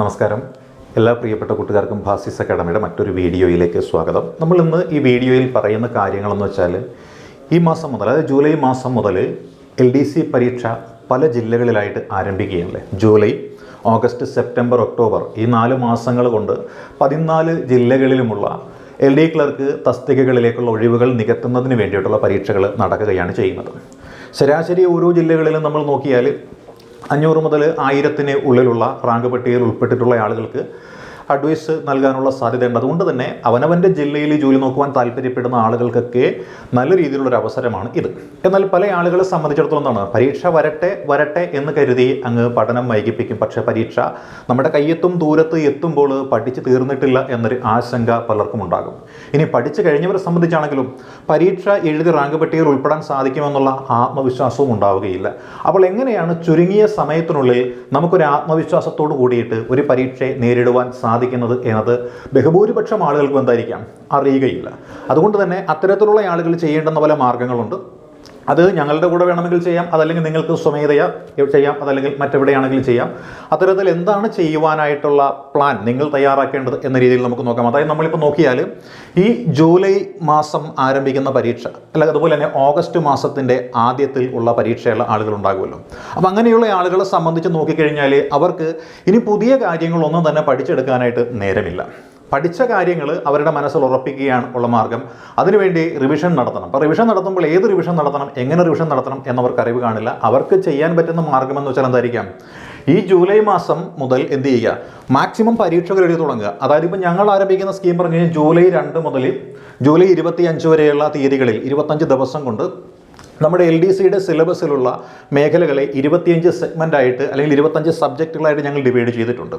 നമസ്കാരം. എല്ലാ പ്രിയപ്പെട്ട കൂട്ടുകാർക്കും ഭാസിസ് അക്കാഡമിയുടെ മറ്റൊരു വീഡിയോയിലേക്ക് സ്വാഗതം. നമ്മൾ ഇന്ന് ഈ വീഡിയോയിൽ പറയുന്ന കാര്യങ്ങളെന്ന് വെച്ചാൽ ഈ മാസം മുതൽ അതായത് ജൂലൈ മാസം മുതൽ എൽ ഡി സി പരീക്ഷ പല ജില്ലകളിലായിട്ട് ആരംഭിക്കുകയല്ലേ ജൂലൈ ഓഗസ്റ്റ് സെപ്റ്റംബർ ഒക്ടോബർ ഈ നാല് മാസങ്ങൾ കൊണ്ട് പതിനാല് ജില്ലകളിലുമുള്ള എൽ ഡി ക്ലർക്ക് തസ്തികകളിലേക്കുള്ള ഒഴിവുകൾ നികത്തുന്നതിന് വേണ്ടിയിട്ടുള്ള പരീക്ഷകൾ നടക്കുകയാണ് ചെയ്യുന്നത്. ശരാശരി ഓരോ ജില്ലകളിലും നമ്മൾ നോക്കിയാൽ അഞ്ഞൂറ് മുതൽ ആയിരത്തിന് ഉള്ളിലുള്ള റാങ്ക് പട്ടികയിൽ ഉൾപ്പെട്ടിട്ടുള്ള ആളുകൾക്ക് അഡ്വൈസ് നൽകാനുള്ള സാധ്യത ഉണ്ട് അതുകൊണ്ട് തന്നെ അവനവന്റെ ജില്ലയിൽ ജോലി നോക്കുവാൻ താല്പര്യപ്പെടുന്ന ആളുകൾക്കൊക്കെ നല്ല രീതിയിലുള്ളൊരു അവസരമാണ് ഇത്. എന്നാൽ പല ആളുകളെ സംബന്ധിച്ചിടത്തോളം എന്താണ്? പരീക്ഷ വരട്ടെ വരട്ടെ എന്ന് കരുതി അങ്ങ് പഠനം വൈകിപ്പിക്കും. പക്ഷേ പരീക്ഷ നമ്മുടെ കയ്യെത്തും ദൂരത്ത് എത്തുമ്പോൾ പഠിച്ച് തീർന്നിട്ടില്ല എന്നൊരു ആശങ്ക പലർക്കും ഉണ്ടാകും. ഇനി പഠിച്ചു കഴിഞ്ഞവരെ സംബന്ധിച്ചാണെങ്കിലും പരീക്ഷ എഴുതി റാങ്ക് പട്ടികയിൽ ഉൾപ്പെടാൻ സാധിക്കുമെന്നുള്ള ആത്മവിശ്വാസവും ഉണ്ടാവുകയില്ല. അപ്പോൾ എങ്ങനെയാണ് ചുരുങ്ങിയ സമയത്തിനുള്ളിൽ നമുക്കൊരു ആത്മവിശ്വാസത്തോട് കൂടിയിട്ട് ഒരു പരീക്ഷയെ നേരിടുവാൻ സാധിക്കുന്നത് എന്നത്? ബഹുഭൂരിപക്ഷം ആളുകൾക്കും എന്തായിരിക്കാം? അറിയുകയില്ല. അതുകൊണ്ട് തന്നെ അത്തരത്തിലുള്ള ആളുകൾ ചെയ്യേണ്ടുന്ന പല മാർഗങ്ങളുണ്ട്. അത് ഞങ്ങളുടെ കൂടെ വേണമെങ്കിൽ ചെയ്യാം അതല്ലെങ്കിൽ നിങ്ങൾക്ക് സ്വമേധയാ ചെയ്യാം അതല്ലെങ്കിൽ മറ്റെവിടെയാണെങ്കിലും ചെയ്യാം. അത്തരത്തിൽ എന്താണ് ചെയ്യുവാനായിട്ടുള്ള പ്ലാൻ നിങ്ങൾ തയ്യാറാക്കേണ്ടത് എന്ന രീതിയിൽ നമുക്ക് നോക്കാം. അതായത് നമ്മളിപ്പോൾ നോക്കിയാൽ ഈ ജൂലൈ മാസം ആരംഭിക്കുന്ന പരീക്ഷ അല്ല അതുപോലെ തന്നെ ഓഗസ്റ്റ് മാസത്തിന്റെ ആദ്യത്തിൽ ഉള്ള പരീക്ഷയുള്ള ആളുകൾ ഉണ്ടാകുമല്ലോ. അപ്പോൾ അങ്ങനെയുള്ള ആളുകളെ സംബന്ധിച്ച് നോക്കിക്കഴിഞ്ഞാൽ അവർക്ക് ഇനി പുതിയ കാര്യങ്ങളൊന്നും തന്നെ പഠിച്ചെടുക്കാനായിട്ട് നേരമില്ല. പഠിച്ച കാര്യങ്ങൾ അവരുടെ മനസ്സിൽ ഉറപ്പിക്കുകയാണ് ഉള്ള മാർഗം. അതിനുവേണ്ടി റിവിഷൻ നടത്തണം. അപ്പോൾ റിവിഷൻ നടത്തുമ്പോൾ ഏത് റിവിഷൻ നടത്തണം? എങ്ങനെ റിവിഷൻ നടത്തണം എന്നവർക്ക് അറിവ് കാണില്ല. അവർക്ക് ചെയ്യാൻ പറ്റുന്ന മാർഗം എന്ന് വെച്ചാൽ എന്തായിരിക്കാം? ഈ ജൂലൈ മാസം മുതൽ എന്ത് ചെയ്യുക? മാക്സിമം പരീക്ഷകൾ എഴുതി തുടങ്ങുക. അതായത് ഇപ്പം ഞങ്ങൾ ആരംഭിക്കുന്ന സ്കീം പറഞ്ഞു കഴിഞ്ഞാൽ ജൂലൈ രണ്ട് മുതൽ ജൂലൈ ഇരുപത്തി അഞ്ച് വരെയുള്ള തീയതികളിൽ ഇരുപത്തഞ്ച് ദിവസം കൊണ്ട് നമ്മുടെ എൽ ഡി സിയുടെ സിലബസിലുള്ള മേഖലകളെ ഇരുപത്തിയഞ്ച് സെഗ്മെന്റ് ആയിട്ട് അല്ലെങ്കിൽ ഇരുപത്തഞ്ച് സബ്ജക്റ്റുകളായിട്ട് ഞങ്ങൾ ഡിവൈഡ് ചെയ്തിട്ടുണ്ട്.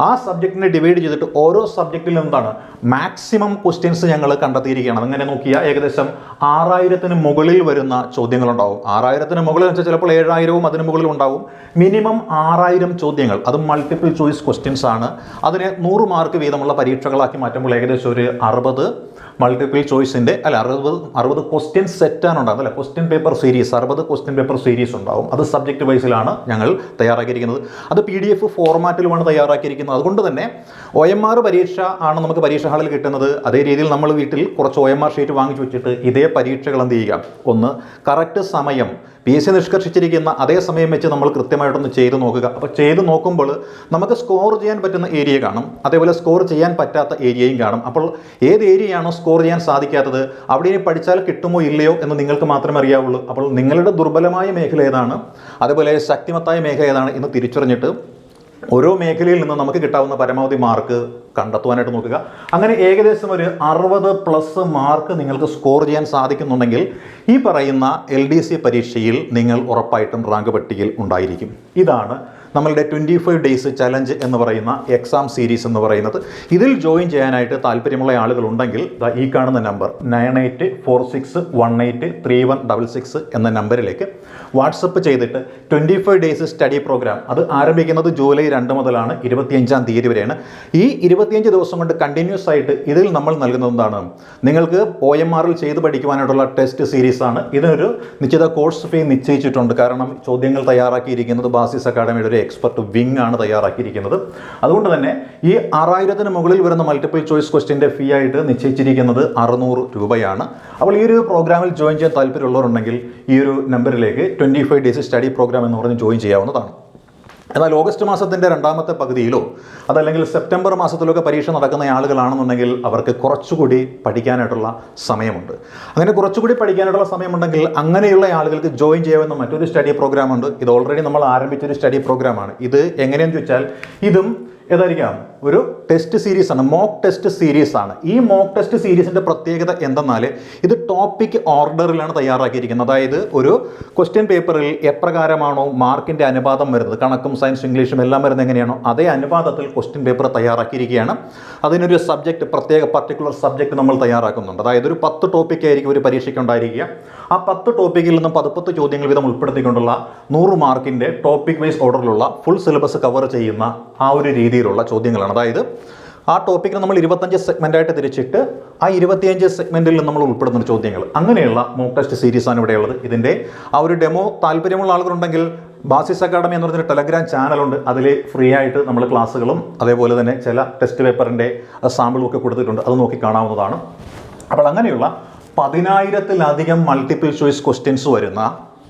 ആ സബ്ജക്റ്റിനെ ഡിവൈഡ് ചെയ്തിട്ട് ഓരോ സബ്ജക്റ്റിൽ എന്താണ് മാക്സിമം ക്വസ്റ്റ്യൻസ് ഞങ്ങൾ കണ്ടെത്തിയിരിക്കുകയാണ്. അങ്ങനെ നോക്കിയാൽ ഏകദേശം ആറായിരത്തിന് മുകളിൽ വരുന്ന ചോദ്യങ്ങളുണ്ടാവും. ആറായിരത്തിന് മുകളിൽ വെച്ചാൽ ചിലപ്പോൾ ഏഴായിരവും അതിന് മുകളിൽ ഉണ്ടാവും. മിനിമം ആറായിരം ചോദ്യങ്ങൾ. അത് മൾട്ടിപ്പിൾ ചോയ്സ് ക്വസ്റ്റ്യൻസ് ആണ്. അതിനെ നൂറ് മാർക്ക് വീതമുള്ള പരീക്ഷകളാക്കി മാറ്റുമ്പോൾ ഏകദേശം ഒരു അറുപത് മൾട്ടിപ്പിൾ ചോയ്സിന്റെ അല്ല അറുപത് അറുപത് ക്വസ്റ്റ്യൻ സെറ്റാണ് ഉണ്ടാകുന്നത് അല്ല ക്വസ്റ്റ്യൻ പേപ്പർ സീരീസ് അറുപത് ക്വസ്റ്റ്യൻ പേപ്പർ സീരീസ് ഉണ്ടാകും അത് സബ്ജക്റ്റ് വൈസിലാണ് ഞങ്ങൾ തയ്യാറാക്കിയിരിക്കുന്നത്. അത് പി ഡി എഫ് ഫോർമാറ്റിലുമാണ് തയ്യാറാക്കിയിരിക്കുന്നത്. അതുകൊണ്ട് തന്നെ ഒ എം ആർ പരീക്ഷ ആണ് നമുക്ക് പരീക്ഷാ ഹാളിൽ കിട്ടുന്നത്. അതേ രീതിയിൽ നമ്മൾ വീട്ടിൽ കുറച്ച് ഒ എം ആർ ഷീറ്റ് വാങ്ങിച്ചു വെച്ചിട്ട് ഇതേ പരീക്ഷകൾ എന്ത് ചെയ്യുക? ഒന്ന് കറക്റ്റ് സമയം പി എസ് സി നിഷ്കർഷിച്ചിരിക്കുന്ന അതേ സമയം വെച്ച് നമ്മൾ കൃത്യമായിട്ടൊന്ന് ചെയ്ത് നോക്കുക. അപ്പോൾ ചെയ്ത് നോക്കുമ്പോൾ നമുക്ക് സ്കോർ ചെയ്യാൻ പറ്റുന്ന ഏരിയ കാണും. അതേപോലെ സ്കോർ ചെയ്യാൻ പറ്റാത്ത ഏരിയയും കാണും. അപ്പോൾ ഏത് ഏരിയയാണോ സ്കോർ ചെയ്യാൻ സാധിക്കാത്തത് അവിടെ ഇനി പഠിച്ചാൽ കിട്ടുമോ ഇല്ലയോ എന്ന് നിങ്ങൾക്ക് മാത്രമേ അറിയാവുള്ളൂ. അപ്പോൾ നിങ്ങളുടെ ദുർബലമായ മേഖല ഏതാണ്? അതേപോലെ ശക്തിമത്തായ മേഖല ഏതാണ് എന്ന് തിരിച്ചറിഞ്ഞിട്ട് ഓരോ മേഖലയിൽ നിന്ന് നമുക്ക് കിട്ടാവുന്ന പരമാവധി മാർക്ക് കണ്ടെത്തുവാനായിട്ട് നോക്കുക. അങ്ങനെ ഏകദേശം ഒരു അറുപത് പ്ലസ് മാർക്ക് നിങ്ങൾക്ക് സ്കോർ ചെയ്യാൻ സാധിക്കുന്നുണ്ടെങ്കിൽ ഈ പറയുന്ന എൽ പരീക്ഷയിൽ നിങ്ങൾ ഉറപ്പായിട്ടും റാങ്ക് പട്ടികയിൽ ഉണ്ടായിരിക്കും. ഇതാണ് നമ്മളുടെ ട്വന്റി ഫൈവ് ഡേയ്സ് ചലഞ്ച് എന്ന് പറയുന്ന എക്സാം സീരീസ് എന്ന് പറയുന്നത്. ഇതിൽ ജോയിൻ ചെയ്യാനായിട്ട് താല്പര്യമുള്ള ആളുകളുണ്ടെങ്കിൽ ഈ കാണുന്ന number nine eight four six one eight three one double six എന്ന നമ്പറിലേക്ക് വാട്സപ്പ് ചെയ്തിട്ട് twenty five days study programme അത് ആരംഭിക്കുന്നത് ജൂലൈ രണ്ട് മുതലാണ് ഇരുപത്തിയഞ്ചാം തീയതി വരെയാണ്. ഈ ഇരുപത്തിയഞ്ച് ദിവസം കൊണ്ട് കണ്ടിന്യൂസ് ആയിട്ട് ഇതിൽ നമ്മൾ നൽകുന്നത് എന്താണ്? നിങ്ങൾക്ക് ഒ എം ആറിൽ ചെയ്ത് പഠിക്കുവാനായിട്ടുള്ള ടെസ്റ്റ് സീരീസാണ് ഇതിനൊരു നിശ്ചിത കോഴ്സ് ഫീ നിശ്ചയിച്ചിട്ടുണ്ട്. കാരണം ചോദ്യങ്ങൾ തയ്യാറാക്കിയിരിക്കുന്നത് ബാസിസ് അക്കാഡമിയുടെ ഒരു എക്സ്പെർട്ട് വിങ് ആണ് തയ്യാറാക്കിയിരിക്കുന്നത്. അതുകൊണ്ട് തന്നെ ഈ ആറായിരത്തിന് മുകളിൽ വരുന്ന മൾട്ടിപ്പിൾ ചോയ്സ് ക്വസ്റ്റ്യന്റെ ഫീ ആയിട്ട് നിശ്ചയിച്ചിരിക്കുന്നത് അറുന്നൂറ് രൂപയാണ്. അപ്പോൾ ഈ ഒരു പ്രോഗ്രാമിൽ ജോയിൻ ചെയ്യാൻ താല്പര്യമുള്ളവരുണ്ടെങ്കിൽ ഈ ഒരു നമ്പറിലേക്ക് twenty five days study programme എന്ന് പറഞ്ഞ് ജോയിൻ ചെയ്യാവുന്നതാണ്. എന്നാൽ ഓഗസ്റ്റ് മാസത്തിന്റെ രണ്ടാമത്തെ പകുതിയിലോ അതല്ലെങ്കിൽ സെപ്റ്റംബർ മാസത്തിലൊക്കെ പരീക്ഷ നടക്കുന്ന ആളുകളാണെന്നുണ്ടെങ്കിൽ അവർക്ക് കുറച്ചുകൂടി പഠിക്കാനായിട്ടുള്ള സമയമുണ്ട്. അങ്ങനെ കുറച്ചുകൂടി പഠിക്കാനായിട്ടുള്ള സമയമുണ്ടെങ്കിൽ അങ്ങനെയുള്ള ആളുകൾക്ക് ജോയിൻ ചെയ്യാവുന്ന മറ്റൊരു സ്റ്റഡി പ്രോഗ്രാം ഉണ്ട് ഇത് ഓൾറെഡി നമ്മൾ ആരംഭിച്ചൊരു സ്റ്റഡി പ്രോഗ്രാമാണ്. ഇത് എങ്ങനെയെന്ന് ചോദിച്ചാൽ ഇതും ഏതായിരിക്കാം? ഒരു ടെസ്റ്റ് സീരീസ് ആണ് മോക്ക് ടെസ്റ്റ് സീരീസ് ആണ്. ഈ മോക്ക് ടെസ്റ്റ് സീരീസിന്റെ പ്രത്യേകത എന്തെന്നാൽ ഇത് ടോപ്പിക് ഓർഡറിലാണ് തയ്യാറാക്കിയിരിക്കുന്നത്. അതായത് ഒരു ക്വസ്റ്റ്യൻ പേപ്പറിൽ എപ്രകാരമാണോ മാർക്കിന്റെ അനുപാതം വരുന്നത് കണക്കും സയൻസും ഇംഗ്ലീഷും എല്ലാം വരുന്നത് എങ്ങനെയാണോ അതേ അനുപാതത്തിൽ ക്വസ്റ്റ്യൻ പേപ്പർ തയ്യാറാക്കിയിരിക്കുകയാണ്. അതിനൊരു സബ്ജക്റ്റ് പ്രത്യേക പർട്ടിക്കുലർ സബ്ജക്റ്റ് നമ്മൾ തയ്യാറാക്കുന്നുണ്ട്. അതായത് ഒരു പത്ത് ടോപ്പിക് ആയിരിക്കും ഒരു പരീക്ഷയ്ക്ക് ഉണ്ടായിരിക്കുക. ആ പത്ത് ടോപ്പിക്കിൽ നിന്നും പതുപ്പത്ത് ചോദ്യങ്ങൾ വീതം ഉൾപ്പെടുത്തിക്കൊണ്ടുള്ള നൂറ് മാർക്കിന്റെ ടോപ്പിക് വൈസ് ഓർഡറിലുള്ള ഫുൾ സിലബസ് കവർ ചെയ്യുന്ന ആ ഒരു രീതിയിലുള്ള ചോദ്യങ്ങളാണ്. അതായത് ആ ടോപ്പിക്കിനെ നമ്മൾ ഇരുപത്തഞ്ച് സെഗ്മെന്റായിട്ട് തിരിച്ചിട്ട് ആ ഇരുപത്തിയഞ്ച് സെഗ്മെന്റിൽ നമ്മൾ ഉൾപ്പെടുന്ന ചോദ്യങ്ങൾ. അങ്ങനെയുള്ള മോക്ക് ടെസ്റ്റ് സീരീസാണ് ഇവിടെയുള്ളത് ഇതിന്റെ ആ ഒരു ഡെമോ താല്പര്യമുള്ള ആളുകളുണ്ടെങ്കിൽ ബാസിസ് അക്കാഡമി എന്ന് പറഞ്ഞൊരു ടെലഗ്രാം ചാനലുണ്ട് അതിൽ ഫ്രീ ആയിട്ട് നമ്മൾ ക്ലാസ്സുകളും അതേപോലെ തന്നെ ചില ടെസ്റ്റ് പേപ്പറിന്റെ സാമ്പിളും ഒക്കെ കൊടുത്തിട്ടുണ്ട്. അത് നോക്കി കാണാവുന്നതാണ്. അപ്പോൾ അങ്ങനെയുള്ള പതിനായിരത്തിലധികം മൾട്ടിപ്പിൾ ചോയ്സ് ക്വസ്റ്റ്യൻസ് വരുന്ന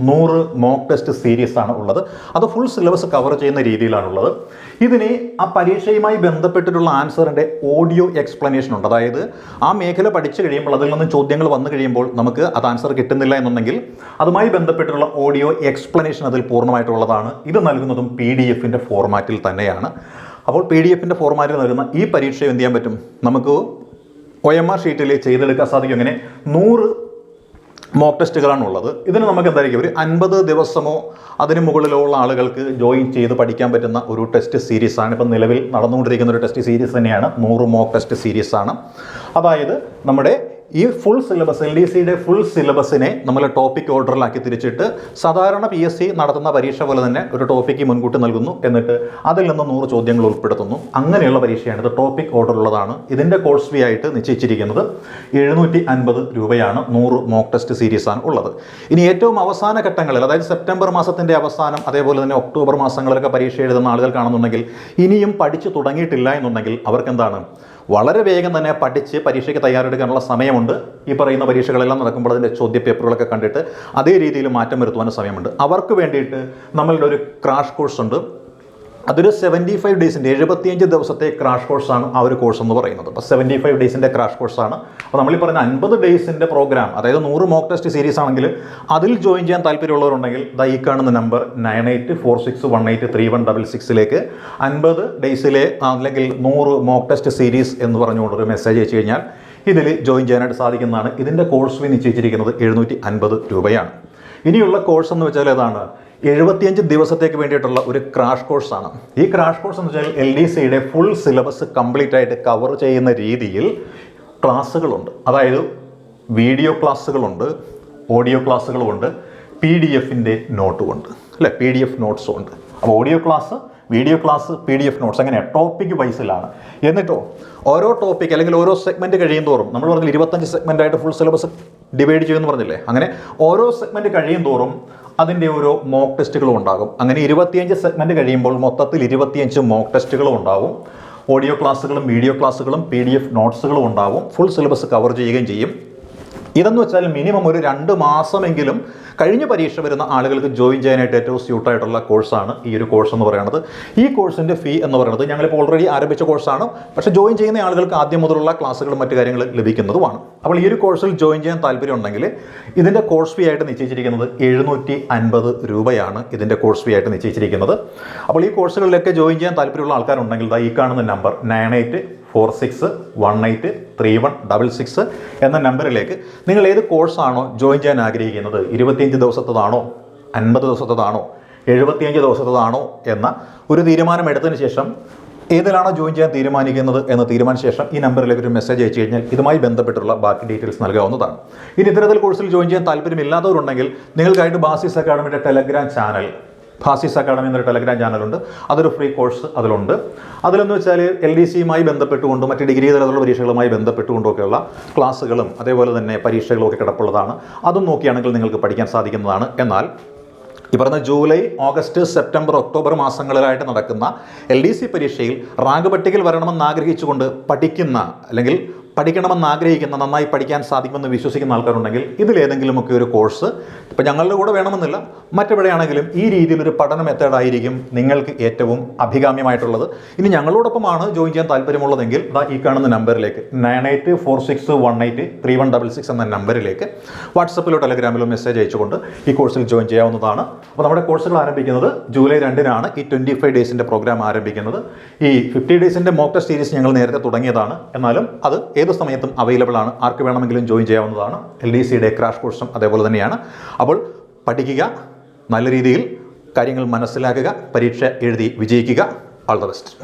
നൂറ് മോക്ക് ടെസ്റ്റ് സീരീസ് ആണ് ഉള്ളത്. അത് ഫുൾ സിലബസ് കവർ ചെയ്യുന്ന രീതിയിലാണുള്ളത്. ഇതിന് ആ പരീക്ഷയുമായി ബന്ധപ്പെട്ടിട്ടുള്ള ആൻസറിന്റെ ഓഡിയോ എക്സ്പ്ലനേഷൻ ഉണ്ട്. അതായത് ആ മേഖല പഠിച്ചു കഴിയുമ്പോൾ അതിൽ നിന്ന് ചോദ്യങ്ങൾ വന്നു കഴിയുമ്പോൾ നമുക്ക് അത് ആൻസർ കിട്ടുന്നില്ല എന്നുണ്ടെങ്കിൽ അതുമായി ബന്ധപ്പെട്ടിട്ടുള്ള ഓഡിയോ എക്സ്പ്ലനേഷൻ അതിൽ പൂർണമായിട്ടുള്ളതാണ്. ഇത് നൽകുന്നതും പി ഡി എഫിന്റെ ഫോർമാറ്റിൽ തന്നെയാണ്. അപ്പോൾ പി ഡി എഫിന്റെ ഫോർമാറ്റിൽ നൽകുന്ന ഈ പരീക്ഷ എന്ത് ചെയ്യാൻ പറ്റും? നമുക്ക് ഒ എം ആർ ഷീറ്റിൽ ചെയ്തെടുക്കാൻ സാധിക്കും. അങ്ങനെ നൂറ് മോക്ക് ടെസ്റ്റുകളാണ് ഉള്ളത് ഇതിന് നമുക്ക് എന്തായിരിക്കും? ഒരു അൻപത് ദിവസമോ അതിന് മുകളിലോ ഉള്ള ആളുകൾക്ക് ജോയിൻ ചെയ്ത് പഠിക്കാൻ പറ്റുന്ന ഒരു ടെസ്റ്റ് സീരീസ് ആണ്. ഇപ്പം നിലവിൽ നടന്നുകൊണ്ടിരിക്കുന്ന ഒരു ടെസ്റ്റ് സീരീസ് തന്നെയാണ്. നൂറ് മോക്ക് ടെസ്റ്റ് സീരീസ് ആണ്. അതായത് നമ്മുടെ ഈ ഫുൾ സിലബസ് എൽ ഡി സിയുടെ ഫുൾ സിലബസിനെ നമ്മൾ ടോപ്പിക് ഓർഡറിലാക്കി തിരിച്ചിട്ട് സാധാരണ പി എസ് സി നടത്തുന്ന പരീക്ഷ പോലെ തന്നെ ഒരു ടോപ്പിക്ക് മുൻകൂട്ടി നൽകുന്നു എന്നിട്ട് അതിൽ നിന്ന് നൂറ് ചോദ്യങ്ങൾ ഉൾപ്പെടുത്തുന്നു. അങ്ങനെയുള്ള പരീക്ഷയാണ് ഇത് ടോപ്പിക് ഓർഡറുള്ളതാണ് ഇതിന്റെ കോഴ്സ് ഫീ ആയിട്ട് നിശ്ചയിച്ചിരിക്കുന്നത് എഴുന്നൂറ്റി അൻപത് രൂപയാണ്. നൂറ് മോക്ക് ടെസ്റ്റ് സീരീസാണ് ഉള്ളത്. ഇനി ഏറ്റവും അവസാന ഘട്ടങ്ങളിൽ അതായത് സെപ്റ്റംബർ മാസത്തിന്റെ അവസാനം അതേപോലെ തന്നെ ഒക്ടോബർ മാസങ്ങളിലൊക്കെ പരീക്ഷ എഴുതുന്ന ആളുകൾ കാണുന്നുണ്ടെങ്കിൽ ഇനിയും പഠിച്ചു തുടങ്ങിയിട്ടില്ല എന്നുണ്ടെങ്കിൽ അവർക്ക് എന്താണ് വളരെ വേഗം തന്നെ പഠിച്ച് പരീക്ഷയ്ക്ക് തയ്യാറെടുക്കാനുള്ള സമയമുണ്ട്. ഈ പറയുന്ന പരീക്ഷകളെല്ലാം നടക്കുമ്പോൾ അതിന്റെ ചോദ്യ പേപ്പറുകളൊക്കെ കണ്ടിട്ട് അതേ രീതിയിൽ മാറ്റം വരുത്തുവാനും സമയമുണ്ട്. അവർക്ക് വേണ്ടിയിട്ട് നമ്മളുടെ ഒരു ക്രാഷ് കോഴ്സ് ഉണ്ട് അതൊരു സെവന്റി ഫൈവ് ഡേയ്സിന്റെ എഴുപത്തിയഞ്ച് ദിവസത്തെ ക്രാഷ് കോഴ്സാണ് ആ ഒരു കോഴ്സ് എന്ന് പറയുന്നത്. അപ്പോൾ സെവന്റി ഫൈവ് ഡേയ്സിന്റെ ക്രാഷ് കോഴ്സാണ് അപ്പോൾ നമ്മൾ ഈ പറഞ്ഞ അൻപത് ഡേയ്സിന്റെ പ്രോഗ്രാം അതായത് നൂറ് മോക്ക് ടെസ്റ്റ് സീരീസ് ആണെങ്കിൽ അതിൽ ജോയിൻ ചെയ്യാൻ താല്പര്യമുള്ളവരുണ്ടെങ്കിൽ ദാ ഈ കാണുന്ന number nine eight four six one eight three one double സിക്സിലേക്ക് അൻപത് ഡേയ്സിലെ അല്ലെങ്കിൽ നൂറ് മോക്ക് ടെസ്റ്റ് സീരീസ് എന്ന് പറഞ്ഞുകൊണ്ടൊരു മെസ്സേജ് അയച്ചു കഴിഞ്ഞാൽ ഇതിൽ ജോയിൻ ചെയ്യാനായിട്ട് സാധിക്കുന്നതാണ്. ഇതിന്റെ കോഴ്സ് ഫീ നിശ്ചയിച്ചിരിക്കുന്നത് എഴുന്നൂറ്റി അൻപത് രൂപയാണ്. ഇനിയുള്ള കോഴ്സ് എന്ന് വെച്ചാൽ ഏതാണ്? എഴുപത്തിയഞ്ച് ദിവസത്തേക്ക് വേണ്ടിയിട്ടുള്ള ഒരു ക്രാഷ് കോഴ്സാണ് ഈ ക്രാഷ് കോഴ്സ് എന്ന് വെച്ചാൽ എൽ ഡി സിയുടെ ഫുൾ സിലബസ് കംപ്ലീറ്റ് ആയിട്ട് കവർ ചെയ്യുന്ന രീതിയിൽ ക്ലാസ്സുകളുണ്ട്. അതായത് വീഡിയോ ക്ലാസ്സുകളുണ്ട് ഓഡിയോ ക്ലാസ്സുകളുമുണ്ട് പി ഡി എഫിന്റെ നോട്ടുമുണ്ട് അല്ലേ? പി ഡി എഫ് നോട്ട്സും ഉണ്ട് അപ്പോൾ audio class video class P D F notes അങ്ങനെ ടോപ്പിക് വൈസിലാണ് എന്നിട്ടോ ഓരോ ടോപ്പിക് അല്ലെങ്കിൽ ഓരോ സെഗ്മെന്റ് കഴിയും തോറും നമ്മൾ പറഞ്ഞില്ല ഇരുപത്തഞ്ച് സെഗ്മെന്റ് ആയിട്ട് ഫുൾ സിലബസ് ഡിവൈഡ് ചെയ്യുമെന്ന് പറഞ്ഞില്ലേ? അങ്ങനെ ഓരോ സെഗ്മെന്റ് കഴിയും തോറും അതിന്റെ ഓരോ മോക്ക് ടെസ്റ്റുകളും ഉണ്ടാകും. അങ്ങനെ ഇരുപത്തിയഞ്ച് സെഗ്മെന്റ് കഴിയുമ്പോൾ മൊത്തത്തിൽ ഇരുപത്തിയഞ്ച് മോക്ക് ടെസ്റ്റുകളും ഉണ്ടാവും. ഓഡിയോ ക്ലാസ്സുകളും വീഡിയോ ക്ലാസ്സുകളും പി ഡി എഫ് നോട്ട്സുകളും ഉണ്ടാവും. ഫുൾ സിലബസ് കവർ ചെയ്യുകയും ചെയ്യും. ഇതെന്ന് വെച്ചാൽ മിനിമം ഒരു രണ്ട് മാസമെങ്കിലും കഴിഞ്ഞ പരീക്ഷ വരുന്ന ആളുകൾക്ക് ജോയിൻ ചെയ്യാനായിട്ട് ഏറ്റവും സ്യൂട്ടായിട്ടുള്ള കോഴ്സാണ് ഈ ഒരു കോഴ്സ് എന്ന് പറയുന്നത്. ഈ കോഴ്സിന്റെ ഫീ എന്ന് പറയുന്നത് ഞങ്ങളിപ്പോൾ ഓൾറെഡി ആരംഭിച്ച കോഴ്സാണ്. പക്ഷേ ജോയിൻ ചെയ്യുന്ന ആളുകൾക്ക് ആദ്യം മുതലുള്ള ക്ലാസ്സുകളും മറ്റു കാര്യങ്ങൾ ലഭിക്കുന്നതുമാണ്. അപ്പോൾ ഈ ഒരു കോഴ്സിൽ ജോയിൻ ചെയ്യാൻ താല്പര്യം ഉണ്ടെങ്കിൽ ഇതിന്റെ കോഴ്സ് ഫീ ആയിട്ട് നിശ്ചയിച്ചിരിക്കുന്നത് എഴുന്നൂറ്റി അൻപത് രൂപയാണ് ഇതിന്റെ കോഴ്സ് ഫീ ആയിട്ട് നിശ്ചയിച്ചിരിക്കുന്നത്. അപ്പോൾ ഈ കോഴ്സുകളിലൊക്കെ ജോയിൻ ചെയ്യാൻ താല്പര്യമുള്ള ആൾക്കാരുണ്ടെങ്കിൽ ഈ കാണുന്ന number nine eight four six one eight three one double six എന്ന നമ്പറിലേക്ക് നിങ്ങൾ ഏത് കോഴ്സാണോ ജോയിൻ ചെയ്യാൻ ആഗ്രഹിക്കുന്നത്? ഇരുപത്തിയഞ്ച് ദിവസത്തതാണോ? അൻപത് ദിവസത്തതാണോ? എഴുപത്തിയഞ്ച് ദിവസത്തതാണോ? എന്ന ഒരു തീരുമാനം എടുത്തതിന് ശേഷം ഏതിലാണോ ജോയിൻ ചെയ്യാൻ തീരുമാനിക്കുന്നത് എന്ന് തീരുമാനിച്ച ശേഷം ഈ നമ്പറിലേക്ക് ഒരു മെസ്സേജ് അയച്ചു കഴിഞ്ഞാൽ ഇതുമായി ബന്ധപ്പെട്ടുള്ള ബാക്കി ഡീറ്റെയിൽസ് നൽകാവുന്നതാണ്. ഇനി ഇത്തരത്തിൽ കോഴ്സിൽ ജോയിൻ ചെയ്യാൻ താല്പര്യമില്ലാത്തവരുണ്ടെങ്കിൽ നിങ്ങൾക്കായിട്ട് ബാസിസ് അക്കാഡമിയുടെ ടെലഗ്രാം ചാനൽ ഫാസിസ് അക്കാഡമി എന്നൊരു ടെലഗ്രാം ചാനലുണ്ട്. അതൊരു ഫ്രീ കോഴ്സ് അതിലുണ്ട്. അതിലെന്ന് വെച്ചാൽ എൽ ഡി സിയുമായി ബന്ധപ്പെട്ടുകൊണ്ടും മറ്റ് ഡിഗ്രി തലത്തിലുള്ള പരീക്ഷകളുമായി ബന്ധപ്പെട്ടുകൊണ്ടൊക്കെയുള്ള ക്ലാസ്സുകളും അതേപോലെ തന്നെ പരീക്ഷകളും ഒക്കെ കിടപ്പുള്ളതാണ്. അതും നോക്കിയാണെങ്കിൽ നിങ്ങൾക്ക് പഠിക്കാൻ സാധിക്കുന്നതാണ്. എന്നാൽ ഈ പറഞ്ഞ ജൂലൈ ഓഗസ്റ്റ് സെപ്റ്റംബർ ഒക്ടോബർ മാസങ്ങളിലായിട്ട് നടക്കുന്ന എൽ ഡി സി പരീക്ഷയിൽ റാങ്ക് പട്ടികയിൽ വരണമെന്ന് ആഗ്രഹിച്ചുകൊണ്ട് പഠിക്കുന്ന അല്ലെങ്കിൽ പഠിക്കണമെന്ന് ആഗ്രഹിക്കുന്ന നന്നായി പഠിക്കാൻ സാധിക്കുമെന്ന് വിശ്വസിക്കുന്ന ആൾക്കാരുണ്ടെങ്കിൽ ഇതിലേതെങ്കിലുമൊക്കെ ഒരു കോഴ്സ്. ഇപ്പം ഞങ്ങളുടെ കൂടെ വേണമെന്നില്ല. മറ്റെവിടെയാണെങ്കിലും ഈ രീതിയിലൊരു പഠന മെത്തേഡായിരിക്കും നിങ്ങൾക്ക് ഏറ്റവും അഭികാമ്യമായിട്ടുള്ളത്. ഇനി ഞങ്ങളോടൊപ്പമാണ് ജോയിൻ ചെയ്യാൻ താല്പര്യമുള്ളതെങ്കിൽ ദാ ഈ കാണുന്ന നമ്പറിലേക്ക് nine eight four six one eight three one double six എന്ന നമ്പറിലേക്ക് വാട്സപ്പിലോ ടെലഗ്രാമിലോ മെസ്സേജ് അയച്ചുകൊണ്ട് ഈ കോഴ്സിൽ ജോയിൻ ചെയ്യാവുന്നതാണ്. അപ്പോൾ നമ്മുടെ കോഴ്സുകൾ ആരംഭിക്കുന്നത് ജൂലൈ രണ്ടിനാണ്. ഈ ട്വന്റി ഫൈവ് ഡേയ്സിന്റെ പ്രോഗ്രാം ആരംഭിക്കുന്നത്. ഈ ഫിഫ്റ്റി ഡേയ്സിന്റെ മോക്ക് ടെസ്റ്റ് സീരീസ് ഞങ്ങൾ നേരത്തെ തുടങ്ങിയതാണ്. എന്നാലും അത് ഏത് സമയത്തും അവൈലബിൾ ആണ്. ആർക്ക് വേണമെങ്കിലും ജോയിൻ ചെയ്യാവുന്നതാണ്. എൽ ഡി സിയുടെ ക്രാഷ് കോഴ്സും അതേപോലെ തന്നെയാണ്. അപ്പോൾ പഠിക്കുക നല്ല രീതിയിൽ കാര്യങ്ങൾ മനസ്സിലാക്കുക പരീക്ഷ എഴുതി വിജയിക്കുക. All the best